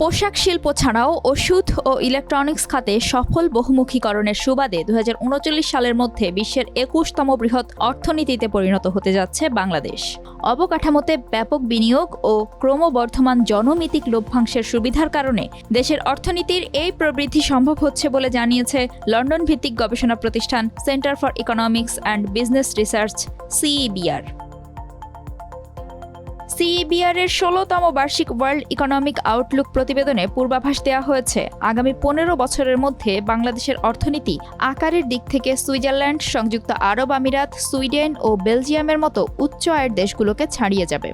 পোশাক শিল্প ছাড়াও ওষুধ ও ইলেকট্রনিক্স খাতে সফল বহুমুখীকরণের সুবাদে দু হাজার উনচল্লিশ সালের মধ্যে বিশ্বের একুশতম বৃহৎ অর্থনীতিতে পরিণত হতে যাচ্ছে বাংলাদেশ। অবকাঠামোতে ব্যাপক বিনিয়োগ ও ক্রমবর্ধমান জনমিতিক লভ্যাংশের সুবিধার কারণে দেশের অর্থনীতির এই প্রবৃদ্ধি সম্ভব হচ্ছে বলে জানিয়েছে লন্ডন ভিত্তিক গবেষণা প্রতিষ্ঠান centre for economics and business research, CEBR. CEBR এর ষোলোতম বার্ষিক ওয়ার্ল্ড ইকোনমিক আউটলুক প্রতিবেদনে পূর্বাভাস দেওয়া হয়েছে, আগামী পনেরো বছরের মধ্যে বাংলাদেশের অর্থনীতি আকারের দিক থেকে সুইজারল্যান্ড, সংযুক্ত আরব আমিরাত, সুইডেন ও বেলজিয়ামের মতো উচ্চ আয়ের দেশগুলোকে ছাড়িয়ে যাবে।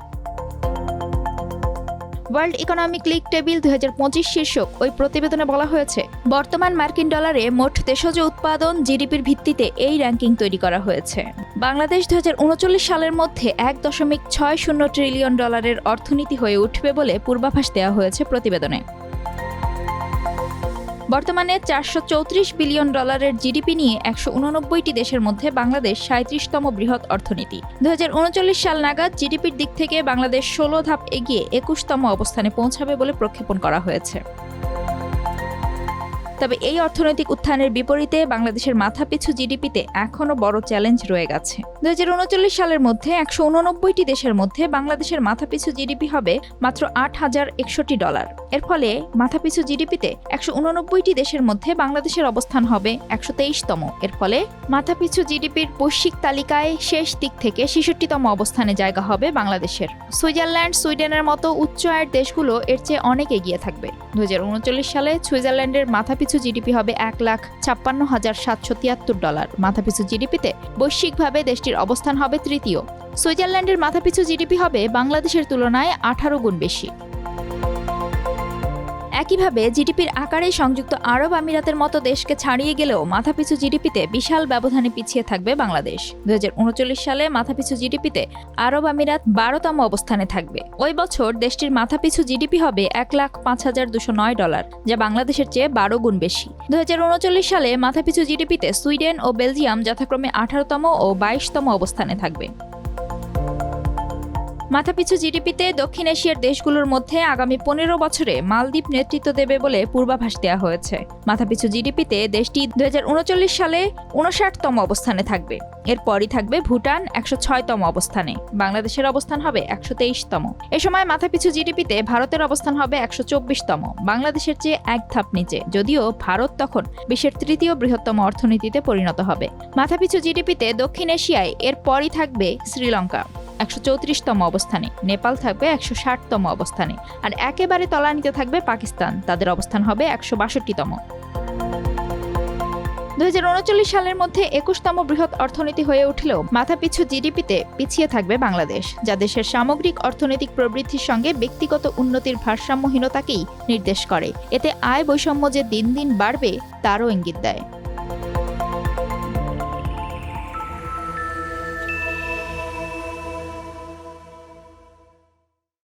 ওয়ার্ল্ড ইকোনমিক লিগ টেবিল দু হাজার পঁচিশ শীর্ষক ওই প্রতিবেদনে বলা হয়েছে, বর্তমান মার্কিন ডলারে মোট দেশজ উৎপাদন জিডিপির ভিত্তিতে এই র্যাঙ্কিং তৈরি করা হয়েছে। বাংলাদেশ দু হাজার উনচল্লিশ সালের মধ্যে এক দশমিক ছয় শূন্য ট্রিলিয়ন ডলারের অর্থনীতি হয়ে উঠবে বলে পূর্বাভাস দেওয়া হয়েছে প্রতিবেদনে। বর্তমানে চারশো চৌত্রিশ বিলিয়ন ডলারের জিডিপি নিয়ে একশো উননব্বইটি দেশের মধ্যে বাংলাদেশ সাঁত্রিশতম বৃহৎ অর্থনীতি। দু হাজার উনচল্লিশ সাল নাগাদ জিডিপির দিক থেকে বাংলাদেশ ষোলো ধাপ এগিয়ে একুশতম অবস্থানে পৌঁছাবে বলে প্রক্ষেপণ করা হয়েছে। তবে এই অর্থনৈতিক উত্থানের বিপরীতে বাংলাদেশের মাথাপিছু জিডিপিতে এখনও বড় চ্যালেঞ্জ রয়ে গেছে। দু সালের মধ্যে একশো উননব্বইটি দেশের মধ্যে বাংলাদেশের মাথাপিছু জিডিপি হবে মাত্র আট হাজার একষট্টি ডলার। এর ফলে মাথাপিছু জিডিপিতে একশো উননব্বইটি দেশের মধ্যে বাংলাদেশের অবস্থান হবে একশো তেইশতম। এর ফলে মাথাপিছু জিডিপির বৈশ্বিক তালিকায় শেষ দিক থেকে ছেষট্টিতম অবস্থানে জায়গা হবে বাংলাদেশের। সুইজারল্যান্ড সুইডেনের মতো উচ্চ আয়ের দেশগুলো এর চেয়ে অনেক এগিয়ে থাকবে। দুই হাজার উনচল্লিশ সালে সুইজারল্যান্ডের মাথাপিছু জিডিপি হবে এক লাখ ছাপ্পান্ন হাজার সাতশো তিয়াত্তর ডলার। মাথাপিছু জিডিপিতে বৈশ্বিকভাবে দেশটির অবস্থান হবে তৃতীয়। সুইজারল্যান্ডের মাথাপিছু জিডিপি হবে বাংলাদেশের তুলনায় আঠারো গুণ বেশি। একইভাবে জিডিপির আকারে সংযুক্ত আরব আমিরাতের মতো দেশকে ছাড়িয়ে গেলেও মাথাপিছু জিডিপিতে বিশাল ব্যবধানে পিছিয়ে থাকবে বাংলাদেশ। দুই হাজার উনচল্লিশ সালে মাথাপিছু জিডিপিতে আরব আমিরাত বারোতম অবস্থানে থাকবে। ওই বছর দেশটির মাথাপিছু জিডিপি হবে এক লাখ পাঁচ হাজার দুশো নয় ডলার, যা বাংলাদেশের চেয়ে বারো গুণ বেশি। দুহাজার উনচল্লিশ সালে মাথাপিছু জিডিপিতে সুইডেন ও বেলজিয়াম যথাক্রমে আঠারোতম ও বাইশতম অবস্থানে থাকবে। মাথাপিছু জিডিপিতে দক্ষিণ এশিয়ার দেশগুলোর মধ্যে আগামী পনেরো বছরে মালদ্বীপ নেতৃত্ব দেবে বলে পূর্বাভাস দেওয়া হয়েছে। মাথাপিছু জিডিপিতে দেশটি দুই হাজার উনচল্লিশ সালে উনষাটতম অবস্থানে থাকবে। এরপরই থাকবে ভুটান একশো ছয়তম অবস্থানে। বাংলাদেশের অবস্থান হবে একশো তেইশতম। এ সময় মাথাপিছু জিডিপিতে ভারতের অবস্থান হবে একশো চব্বিশতম। বাংলাদেশের চেয়ে এক ধাপ নিচে, যদিও ভারত তখন বিশ্বের তৃতীয় বৃহত্তম অর্থনীতিতে পরিণত হবে। মাথাপিছু জিডিপিতে দক্ষিণ এশিয়ায় এরপরই থাকবে শ্রীলঙ্কা। একশো চৌত্রিশতম অবস্থানে, নেপাল থাকবে একশো ষাটতম অবস্থানে, আর একেবারে তলানিতে থাকবে পাকিস্তান, তাদের অবস্থান হবে একশো বাষট্টিতম। উনচল্লিশ সালের মধ্যে একুশতম বৃহৎ অর্থনীতি হয়ে উঠলেও মাথাপিছু জিডিপিতে পিছিয়ে থাকবে বাংলাদেশ, যা দেশের সামগ্রিক অর্থনৈতিক প্রবৃদ্ধির সঙ্গে ব্যক্তিগত উন্নতির ভারসাম্যহীনতাকেই নির্দেশ করে। এতে আয় বৈষম্য যে দিন দিন বাড়বে, তারও ইঙ্গিত দেয়।